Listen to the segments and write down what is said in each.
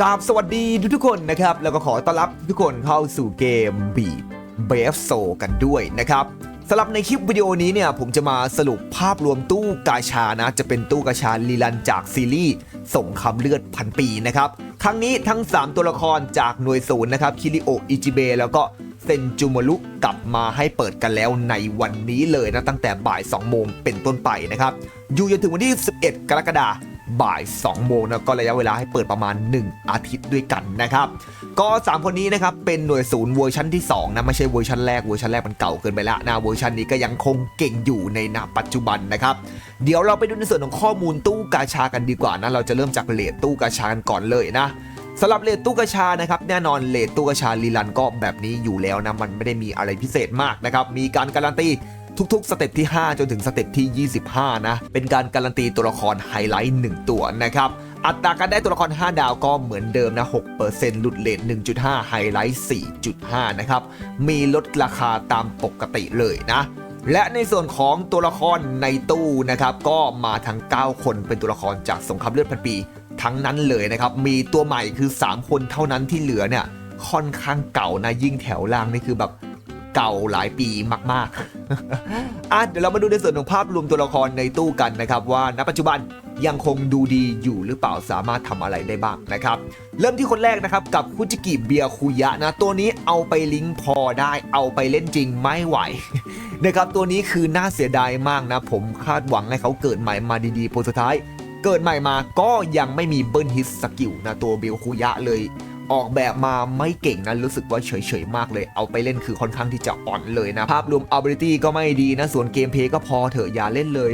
กราบสวัสดีทุกๆคนนะครับ แล้วก็ขอต้อนรับทุกคนเข้าสู่เกมบีเบฟโซกันด้วยนะครับสำหรับในคลิปวิดีโอนี้เนี่ยผมจะมาสรุปภาพรวมตู้กาชานะ จะเป็นตู้กาชาลีลันจากซีรีส์ส่งคำเลือดพันปีนะครับ ครั้งนี้ทั้ง 3 ตัวละครจากหน่วยศูนย์นะครับคิริโออิจิเบแล้วก็เซนจูโมรุกลับมาให้เปิดกันแล้วในวันนี้เลยนะ ตั้งแต่บ่าย 2 โมงเป็นต้นไปนะครับ อยู่จนถึงวันที่ 11 กรกฎาคม บ่าย 2 โมงนะก็ระยะเวลาให้เปิดประมาณ 1 อาทิตย์ด้วยกันนะครับ ก็ 3 คนนี้นะครับเป็นหน่วยศูนย์เวอร์ชันที่2นะไม่ใช่เวอร์ชันแรกเวอร์ชันแรกมันเก่าเกินไปแล้วนะเวอร์ชันนี้ก็ยังคงเก่งอยู่ในณปัจจุบันนะครับเดี๋ยวเราไปดูในส่วนของข้อมูลตู้กาชากันดีกว่านะเราจะเริ่มจากเลทตู้กาชากันก่อนเลยนะสำหรับเลทตู้กาชานะครับแน่นอนเลทตู้กาชาลีลันก็แบบนี้อยู่แล้วนะมันไม่ได้มีอะไรพิเศษมากนะครับมีการการันตี ทุกๆ สเต็ปที่ 5 จนถึงสเต็ปที่ 25 นะ เป็นการการันตีตัวละครไฮไลท์ 1 ตัวนะครับอัตราการได้ตัวละคร 5 ดาวก็เหมือนเดิมนะ 6%หลุดเลท1.5 ไฮไลท์ 4.5 นะครับ มีลดราคาตามปกติเลยนะ และในส่วนของตัวละครในตู้นะครับ ก็มาทั้ง 9 คนเป็นตัวละครจากสงครามเลือดพันปี ทั้งนั้นเลยนะครับ มีตัวใหม่คือ 3 คนเท่านั้นที่เหลือเนี่ย ค่อนข้างเก่านะยิ่งแถวล่างนี่คือแบบ เก่าหลายปีมากๆอะเดี๋ยวเรามาดูในส่วนของภาพรวมตัวละครในตู้กันนะครับ ว่าณปัจจุบันยังคงดูดีอยู่หรือเปล่าสามารถทำอะไรได้บ้างนะครับ เริ่มที่คนแรกนะครับ กับคุจิกิเบียคุยะนะ ตัวนี้เอาไปลิงก์พอได้เอาไปเล่นจริงไม่ไหวนะครับตัวนี้คือน่าเสียดายมากนะ ผมคาดหวังให้เขาเกิดใหม่มาดีๆผลสุดท้าย เกิดใหม่มาก็ยังไม่มีเบิร์นฮิตสกิลนะตัวเบียคุยะเลย ออกแบบมาไม่เก่งนะรู้สึกว่าเฉยๆมากเลย เอาไปเล่นคือค่อนข้างที่จะอ่อนเลยนะ ภาพรวม ability ก็ไม่ดีนะ ส่วนเกมเพลย์ก็พอเถอะอย่าเล่นเลย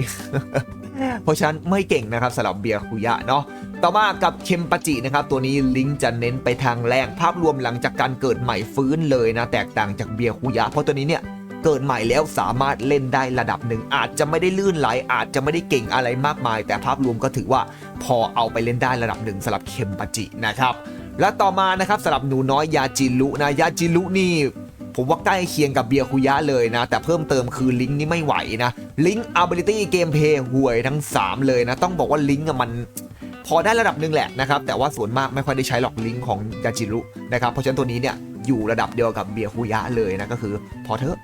เพราะฉะนั้นไม่เก่งนะครับสำหรับเบียร์คุยะเนาะต่อมากับเคมปาจินะครับ ตัวนี้ลิงจะเน้นไปทางแรงภาพรวมหลังจากการเกิดใหม่ฟื้นเลยนะ แตกต่างจากเบียร์คุยะ เพราะตัวนี้เนี่ยเกิดใหม่แล้วสามารถเล่นได้ระดับหนึ่ง อาจจะไม่ได้ลื่นไหล อาจจะไม่ได้เก่งอะไรมากมาย แต่ภาพรวมก็ถือว่าพอเอาไปเล่นได้ระดับหนึ่งสำหรับเคมปาจินะครับ และต่อมานะครับสำหรับหนูน้อยยาจิรุนะยาจิรุนี่ผมว่าใกล้เคียงกับเบียคุยะเลยนะ แต่เพิ่มเติมคือลิงก์นี่ไม่ไหวนะลิงก์ ability เกมเพย์ห่วยทั้ง 3 เลยนะ ต้องบอกว่าลิงก์มันพอได้ระดับหนึ่งแหละนะครับ แต่ว่าส่วนมากไม่ค่อยได้ใช้หรอกลิงก์ของยาจิรุนะครับเพราะฉะนั้นตัวนี้เนี่ยอยู่ระดับเดียวกับเบียคุยะเลยนะก็คือพอเถอะ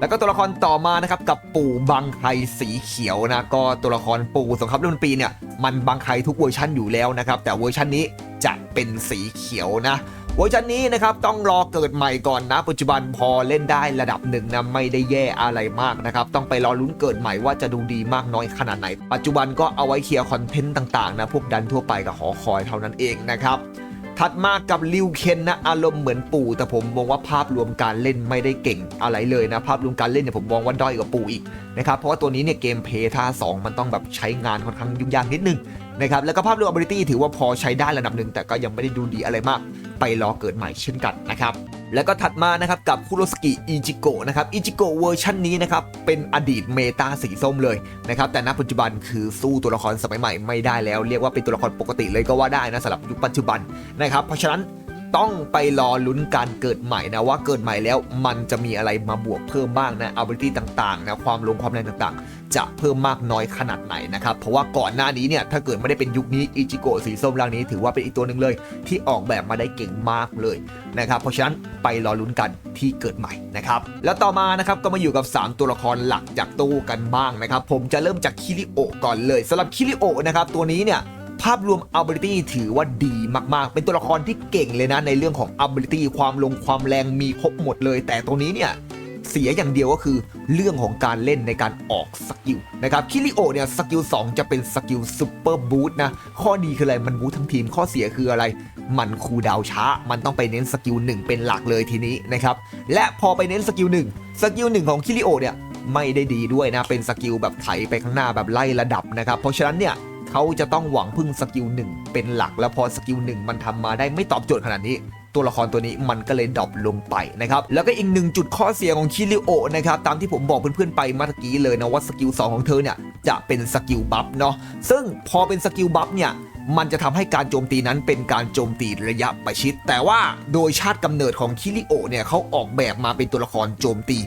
แล้วก็ตัวละครต่อมานะครับกับปู่บังไคสีเขียวนะก็ตัวละครปู่สงครามเรื่องปีเนี่ยมันบังไคทุกเวอร์ชันอยู่แล้วนะครับแต่เวอร์ชันนี้ จะเป็นสีเขียวนะเวอร์ชันนี้นะครับต้องรอเกิดใหม่ก่อนนะ ปัจจุบันพอเล่นได้ระดับหนึ่งนะไม่ได้แย่อะไรมากนะครับ ต้องไปรอลุ้นเกิดใหม่ว่าจะดูดีมากน้อยขนาดไหน ปัจจุบันก็เอาไว้เคลียร์คอนเทนต์ต่างๆนะพวกดันทั่วไปกับหอคอยเท่านั้นเองนะครับถัดมากับลิวเคนนะอารมณ์เหมือนปู่แต่ผมมองว่าภาพรวมการเล่นไม่ได้เก่งอะไรเลยนะ ภาพรวมการเล่นเนี่ยผมมองว่าด้อยกว่าปู่อีกนะครับเพราะว่าตัวนี้เนี่ยเกมเพย์ท่า2มันต้องแบบใช้งานค่อนข้างยุ่งยากนิดนึง นะครับแล้วก็ภาพรวม ability ถือว่าพอใช้ได้ระดับหนึ่งแต่ก็ยังไม่ได้ดูดีอะไรมาก ไปรอเกิดใหม่เช่นกันนะครับแล้วก็ถัดมานะครับกับคุโรสกิอิจิโกะนะครับอิจิโกะเวอร์ชันนี้นะครับเป็นอดีตเมตาสีส้มเลยนะครับแต่ณปัจจุบันคือสู้ตัวละครสมัยใหม่ไม่ได้แล้ว เรียกว่าเป็นตัวละครปกติเลยก็ว่าได้นะสำหรับยุคปัจจุบันนะครับเพราะฉะนั้น ต้องไปรอลุ้นการเกิดใหม่นะว่าเกิดใหม่แล้วมันจะมีอะไรมาบวกเพิ่มบ้างนะ ability ต่างๆนะความลงความแรงต่างๆ จะเพิ่มมากน้อยขนาดไหนนะครับ เพราะว่าก่อนหน้านี้เนี่ยถ้าเกิดไม่ได้เป็นยุคนี้อิจิโกะสีส้มร่างนี้ถือว่าเป็นอีกตัวหนึ่งเลย ที่ออกแบบมาได้เก่งมากเลยนะครับเพราะฉะนั้นไปรอลุ้นกันที่เกิดใหม่นะครับแล้วต่อมานะครับก็มาอยู่กับ 3 ตัวละครหลักจากตู้กันบ้างนะครับผมจะเริ่มจากคิริโอก่อนเลยสำหรับคิริโอนะครับตัวนี้เนี่ยาพรวม ability ถือว่าดีมากๆ เป็นตัวละครที่เก่งเลยนะในเรื่องของ ability ความลงความแรงมีครบหมดเลย แต่ตัวนี้เนี่ยเสียอย่างเดียวก็คือเรื่องของการเล่นในการออกสกิลนะครับคิริโอเนี่ยสกิล2จะเป็นสกิลซูเปอร์บูทนะข้อดีคืออะไรมันบูททั้งทีมข้อเสียคืออะไร มันคูดาวช้า มันต้องไปเน้นสกิล1เป็นหลักเลยทีนี้นะครับและพอไปเน้นสกิล1สกิล1ของคิริโอเนี่ยไม่ได้ดีด้วยนะเป็นสกิลแบบไถไปข้างหน้าแบบไล่ระดับนะครับเพราะฉะนั้นเนี่ย เขาจะต้องหวังพึ่งสกิลหนึ่งเป็นหลัก แล้วพอสกิลหนึ่งมันทำมาได้ไม่ตอบโจทย์ขนาดนี้ ตัวละครตัวนี้มันก็เลยดรอปลงไปนะครับ แล้วก็อีกหนึ่งจุดข้อเสียของคิริโอนะครับ ตามที่ผมบอกเพื่อนๆไปเมื่อกี้เลยนะว่าสกิล2ของเธอเนี่ยจะเป็นสกิลบัฟเนาะซึ่งพอเป็นสกิลบัฟเนี่ย มันจะทำให้การโจมตีนั้นเป็นการโจมตีระยะประชิด แต่ว่าโดยชาติกำเนิดของคิริโอเนี่ยเขาออกแบบมาเป็นตัวละครโจมตี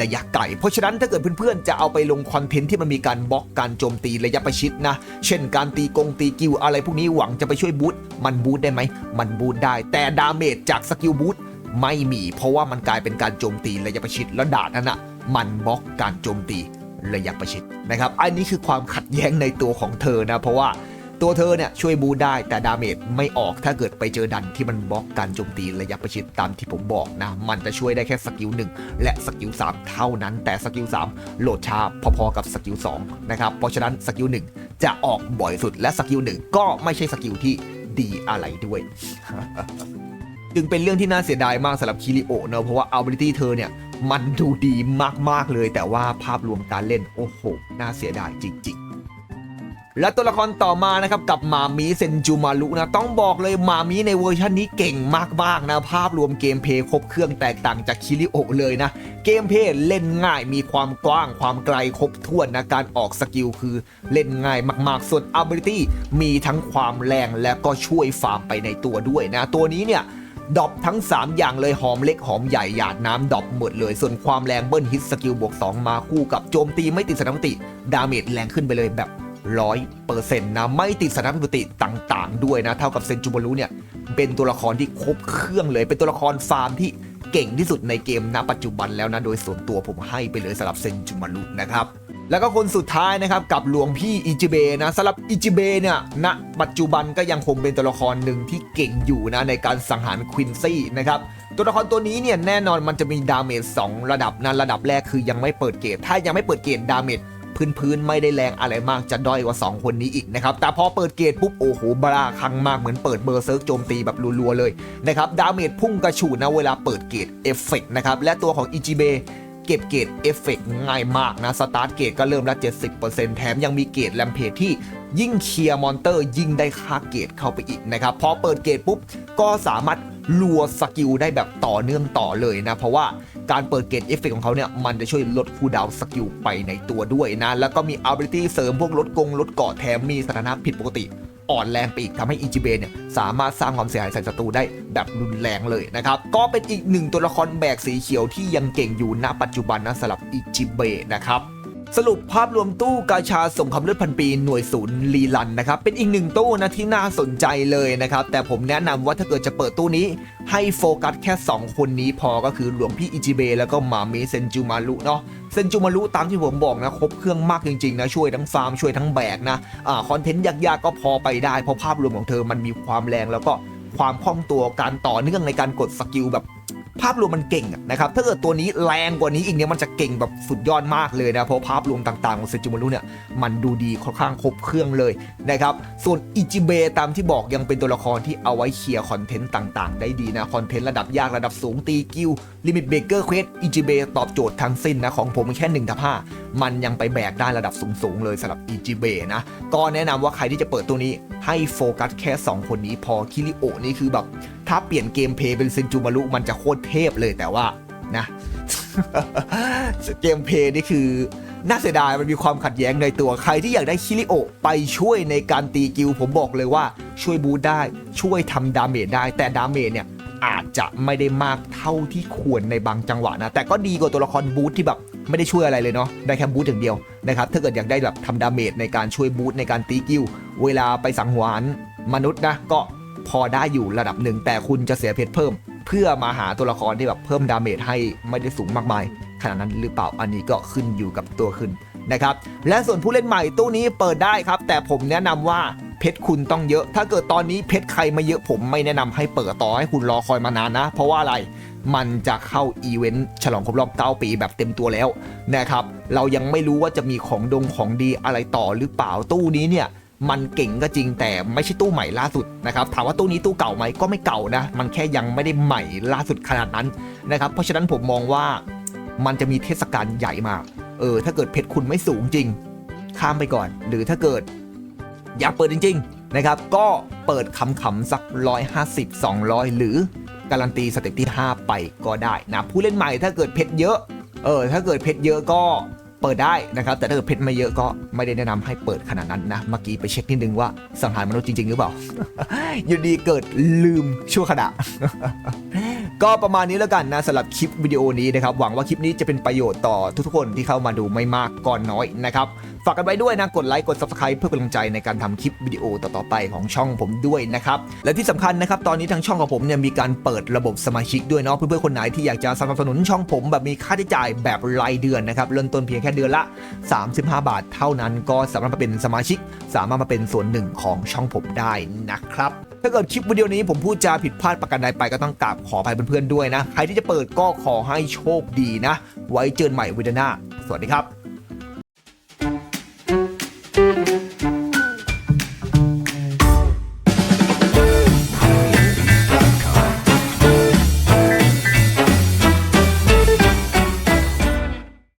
ระยะไกล เพราะฉะนั้นถ้าเกิดเพื่อนๆ จะเอาไปลงคอนเทนต์ที่มันมีการบล็อกการโจมตีระยะประชิดนะ เช่นการตีกงตีกิวอะไรพวกนี้หวังจะไปช่วยบูทมันบูทได้ไหม มันบูทได้ แต่ดาเมจจากสกิลบูทไม่มี เพราะว่ามันกลายเป็นการโจมตีระยะประชิดแล้วดาบนั้นอะมันบล็อกการโจมตีระยะประชิดนะครับ อันนี้คือความขัดแย้งในตัวของเธอนะ เพราะว่า ตัวเธอเนี่ยช่วยบูได้แต่ดาเมจไม่ออกถ้าเกิดไปเจอดันที่มันบล็อกการโจมตีระยะประชิดตามที่ผมบอกนะ มันจะช่วยได้แค่สกิล1และสกิล3เท่านั้นแต่สกิล3โหลดช้าพอๆกับสกิล2นะครับเพราะฉะนั้นสกิล1จะออกบ่อยสุดและสกิล1ก็ไม่ใช่สกิลที่ดีอะไรด้วยจึงเป็นเรื่องที่น่าเสียดายมากสำหรับคิริโอเนอะเพราะว่า ability เธอเนี่ย มันดูดีมากๆเลย แต่ว่าภาพรวมการเล่น โอ้โห น่าเสียดายจริง ๆ และตัวละครต่อมานะครับกับมามิเซนจูมารุนะต้องบอกเลยมามิในเวอร์ชันนี้เก่งมากๆนะภาพรวมเกมเพย์ครบเครื่องแตกต่างจากคิริโอเลยนะ เกมเพย์เล่นง่ายมีความกว้างความไกลครบถ้วนนะการออกสกิลคือเล่นง่ายมากๆ ส่วน ability มีทั้งความแรงและก็ช่วยฟาร์มไปในตัวด้วยนะ ตัวนี้เนี่ยดอปทั้ง 3 อย่างเลยหอมเล็กหอมใหญ่หยาดน้ำดอปหมดเลย ส่วนความแรงเบิ้ลฮิตสกิลบวก2 มาคู่กับโจมตีไม่ติดสนามติ ดาเมจแรงขึ้นไปเลยแบบ ร้อยเปอร์เซ็นต์นะไม่ติดสนามปกติต่างๆ ด้วยนะ เท่ากับเซนจูบารุเนี่ย เป็นตัวละครที่ครบเครื่องเลย เป็นตัวละครฟาร์มที่เก่งที่สุดในเกมณปัจจุบันแล้วนะ โดยส่วนตัวผมให้ไปเลยสำหรับเซนจูมารุนะครับแล้วก็คนสุดท้ายนะครับกับหลวงพี่อิจิเบะนะสำหรับอิจิเบะเนี่ยณปัจจุบันก็ยังคงเป็นตัวละครหนึ่งที่เก่งอยู่นะในการสังหารควินซี่นะครับตัวละครตัวนี้เนี่ยแน่นอนมันจะมีดาเมจ2ระดับนะระดับแรกคือยังไม่เปิดเกตถ้ายังไม่เปิดเกตดาเมจ พื้นๆไม่ได้แรงอะไรมากจะด้อยกว่า 2 คนนี้อีกนะครับแต่พอเปิดเกตปุ๊บโอ้โหบราคังมากเหมือนเปิดเบอร์เซิร์กโจมตีแบบรัวๆเลยนะครับดาเมจพุ่งกระฉูดนะเวลาเปิดเกตเอฟเฟกนะครับและตัวของอิจิเบเก็บเกรดเอฟเฟกง่ายมากนะ สตาร์ทเกรดก็เริ่มละ 70%แถมยังมีเกรดแลมเพจที่ยิ่งเคลียร์มอนเตอร์ยิ่งได้ค่าเกรดเข้าไปอีกนะครับ พอเปิดเกรดปุ๊บ ก็สามารถรัวสกิลได้แบบต่อเนื่องต่อเลยนะ เพราะว่า การเปิดเกรดเอฟเฟกของเขาเนี่ยมันจะช่วยลดคูดาวสกิลไปในตัวด้วยนะ แล้วก็มี ability เสริมพวกลดกงลดเกาะแถมมีสถานะผิดปกติอ่อนแรงไปอีกทำให้อิจิเบะเนี่ยสามารถสร้างความเสียหายใส่ศัตรูได้แบบรุนแรงเลยนะครับ ก็เป็นอีกหนึ่งตัวละครแบกสีเขียวที่ยังเก่งอยู่ณปัจจุบันนะสำหรับอิจิเบะนะครับ สรุปภาพรวมตู้กาชาส่งคำเลือดพันปีหน่วยศูนย์ลีลันนะครับ เป็นอีกหนึ่งตู้นะที่น่าสนใจเลยนะครับ แต่ผมแนะนำว่าถ้าเกิดจะเปิดตู้นี้ ให้โฟกัสแค่ 2 คนนี้พอก็คือหลวงพี่อิจิเบะแล้วก็มามิเซนจูมารุเนาะเซนจูมารุตามที่ผมบอกนะ ครบเครื่องมากจริง ๆ นะ ช่วยทั้งฟาร์มช่วยทั้งแบกนะอ่าคอนเทนต์ยากๆก็พอไปได้เพราะภาพรวมของเธอมันมีความแรงแล้วก็ความคล่องตัวการต่อเนื่องในการกดสกิลแบบ ภาพรวมมันเก่งนะครับ ถ้าเกิดตัวนี้แรงกว่านี้อีกเนี่ยมันจะเก่งแบบสุดยอดมากเลยนะ เพราะภาพรวมต่างๆ ของเซจูมารุเนี่ยมันดูดีค่อนข้างครบเครื่องเลยนะครับ ส่วนอิจิเบะตามที่บอกยังเป็นตัวละครที่เอาไว้เคลียร์คอนเทนต์ต่างๆ ได้ดีนะ คอนเทนต์ระดับยากระดับสูงตีกิลลิมิตเบเกอร์เควสอิจิเบะตอบโจทย์ทั้งสิ้นนะ ของผมแค่1ทับ5มันยังไปแบกได้ระดับสูงๆเลยสำหรับอิจิเบะนะก็แนะนำว่าใครที่จะเปิดตัวนี้ให้โฟกัสแค่ 2 คนนี้พอคิริโอนี่คือแบบถ้าเปลี่ยนเกมเพย์เป็นเซนจูมารุมันจะโคตรเทพเลยแต่ว่านะเกมเพย์นี่คือน่าเสียดายมันมีความขัดแย้งในตัวใครที่อยากได้คิริโอไปช่วยในการตีกิลผมบอกเลยว่าช่วยบูทได้ช่วยทำดาเมจได้ แต่ดาเมจเนี่ยอาจจะไม่ได้มากเท่าที่ควรในบางจังหวะนะ แต่ก็ดีกว่าตัวละครบูทที่แบบไม่ได้ช่วยอะไรเลยเนาะได้แค่บูทอย่างเดียวนะครับถ้าเกิดอยากได้แบบทำดาเมจในการช่วยบูทในการตีกิลเวลาไปสังหารมนุษย์นะก็ พอได้อยู่ระดับหนึ่ง แต่คุณจะเสียเพชรเพิ่ม เพื่อมาหาตัวละครที่แบบเพิ่มดาเมจให้ไม่ได้สูงมากมายขนาดนั้นหรือเปล่าอันนี้ก็ขึ้นอยู่กับตัวคุณนะครับและส่วนผู้เล่นใหม่ตู้นี้เปิดได้ครับ แต่ผมแนะนำว่าเพชรคุณต้องเยอะ ถ้าเกิดตอนนี้เพชรใครมาเยอะผมไม่แนะนำให้เปิดต่อให้คุณรอคอยมานานนะ เพราะว่าอะไรมันจะเข้าอีเวนต์ฉลองครบรอบ 9 ปีแบบเต็มตัวแล้วนะครับ เรายังไม่รู้ว่าจะมีของดงของดีอะไรต่อหรือเปล่าตู้นี้เนี่ย มันเก่งก็จริงแต่ไม่ใช่ตู้ใหม่ล่าสุดนะครับถามว่าตู้นี้ตู้เก่าไหมก็ไม่เก่านะ มันแค่ยังไม่ได้ใหม่ล่าสุดขนาดนั้นนะครับเพราะฉะนั้นผมมองว่ามันจะมีเทศกาลใหญ่มากเออถ้าเกิดเพชรคุณไม่สูงจริง ข้ามไปก่อน หรือถ้าเกิด อยากเปิดจริง ๆ นะครับ ก็เปิดคำขำๆสัก 150 200 หรือการันตีสเต็ปที่ 5 ไปก็ได้นะผู้เล่นใหม่ถ้าเกิดเพชรเยอะเออถ้าเกิดเพชรเยอะก็ เปิดได้นะครับ แต่ถ้าเกิดเพชรไม่เยอะก็ไม่ได้แนะนำให้เปิดขนาดนั้นนะ เมื่อกี้ไปเช็คนิดนึงว่าสังหารมนุษย์จริง ๆ หรือเปล่า อยู่ดีเกิดลืมชั่วขณะ ก็ประมาณนี้แล้วกันนะสำหรับคลิปวิดีโอนี้นะครับหวังว่าคลิปนี้จะเป็นประโยชน์ต่อทุกๆคนที่เข้ามาดูไม่มากก่อนน้อยนะครับฝากกันไว้ด้วยนะกดไลค์กด subscribe เพื่อกำลังใจในการทำคลิปวิดีโอต่อๆไปของช่องผมด้วยนะครับและที่สำคัญนะครับตอนนี้ทางช่องของผมเนี่ยมีการเปิดระบบสมาชิกด้วยเนาะเพื่อนๆคนไหนที่อยากจะสนับสนุนช่องผมแบบมีค่าใช้จ่ายแบบรายเดือนนะครับเริ่มต้นเพียงแค่เดือนละ 35 บาท เท่านั้นก็สามารถมาเป็นสมาชิก สามารถมาเป็นส่วนหนึ่งของช่องผมได้นะครับถ้าเกิดคลิปวิดีโอนี้ผมพูดจาผิดพลาดประการใดไปก็ต้องกราบขออภัยเพื่อนๆด้วยนะ ใครที่จะเปิดก็ขอให้โชคดีนะ ไว้เจอกันใหม่วิดีโอหน้า สวัสดีครับ